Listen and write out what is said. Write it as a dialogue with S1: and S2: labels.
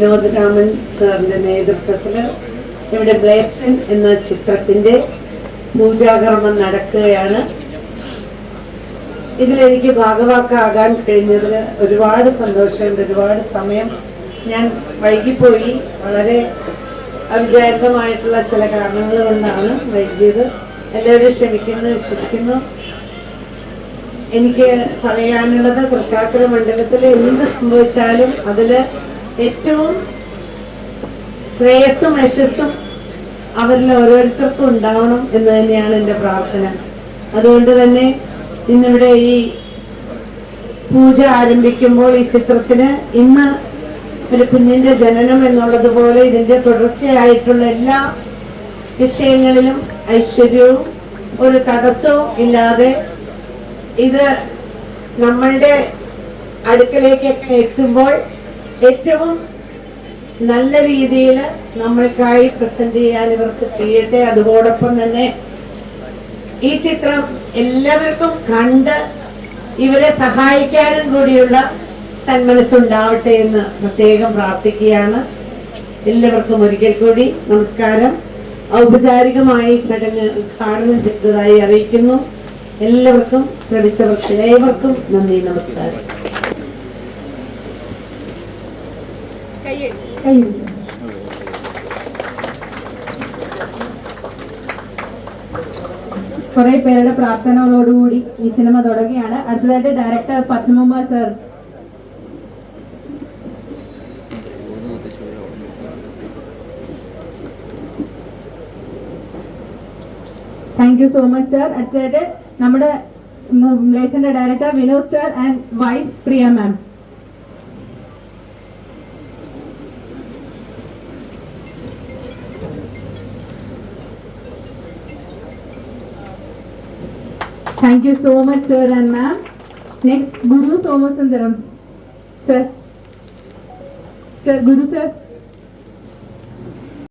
S1: വിനോദ് രാമൻ സാറിന്റെ നേതൃത്വത്തിൽ ഇവിടെ ബ്ലേറ്റൻ എന്ന ചിത്രത്തിന്റെ പൂജാകർമ്മം നടക്കുകയാണ്. ഇതിലെനിക്ക് ഭാഗവാക്കാകാൻ കഴിഞ്ഞതിൽ ഒരുപാട് സന്തോഷമുണ്ട് ഒരുപാട് സമയം ഞാൻ വൈകിപ്പോയി. വളരെ അവിചാരിതമായിട്ടുള്ള ചില കാരണങ്ങൾ കൊണ്ടാണ് വൈകിയത്. എല്ലാവരും ക്ഷമിക്കുന്നു വിശ്വസിക്കുന്നു. എനിക്ക് പറയാനുള്ളത് തൃക്കാക്കര മണ്ഡലത്തിൽ എന്ത് സംഭവിച്ചാലും അതിൽ ഏറ്റവും ശ്രേയസ്സും യശസ്സും അവരിൽ ഓരോരുത്തർക്കും ഉണ്ടാവണം എന്ന് തന്നെയാണ് എന്റെ പ്രാർത്ഥന. അതുകൊണ്ട് തന്നെ ഇന്നിവിടെ ഈ പൂജ ആരംഭിക്കുമ്പോൾ ഈ ചിത്രത്തിന് ഇന്ന് ഒരു കുഞ്ഞിന്റെ ജനനം എന്നുള്ളതുപോലെ ഇതിന്റെ തുടർച്ചയായിട്ടുള്ള എല്ലാ വിഷയങ്ങളിലും ഐശ്വര്യവും ഒരു തടസ്സവും ഇല്ലാതെ ഇത് നമ്മളുടെ അടുക്കലേക്കൊക്കെ എത്തുമ്പോൾ ഏറ്റവും നല്ല രീതിയിൽ നമ്മൾക്കായി പ്രസന്റ് ചെയ്യാൻ ഇവർക്ക് കഴിയട്ടെ അതോടൊപ്പം തന്നെ ഈ ചിത്രം എല്ലാവർക്കും കണ്ട് ഇവരെ സഹായിക്കാനും കൂടിയുള്ള സന്മനസ്സുണ്ടാവട്ടെ എന്ന് പ്രത്യേകം പ്രാർത്ഥിക്കുകയാണ്. എല്ലാവർക്കും ഒരിക്കൽ കൂടി നമസ്കാരം. ഔപചാരികമായി ചടങ്ങ് ഉദ്ഘാടനം ചെയ്തതായി അറിയിക്കുന്നു. എല്ലാവർക്കും ശ്രമിച്ചവർക്ക് ഏവർക്കും നന്ദി നമസ്കാരം.
S2: കുറെ പേരുടെ പ്രാർത്ഥനകളോടുകൂടി ഈ സിനിമ തുടങ്ങുകയാണ് അടുത്തതായിട്ട് director Padmakumar sir thank you so much sir അടുത്തതായിട്ട് നമ്മുടെ ലേച്ചന്റെ director Vinod sir and wife Priya ma'am Thank you so much, sir and ma'am. Next, Guru Somasundaram. Sir. Sir, Guru sir.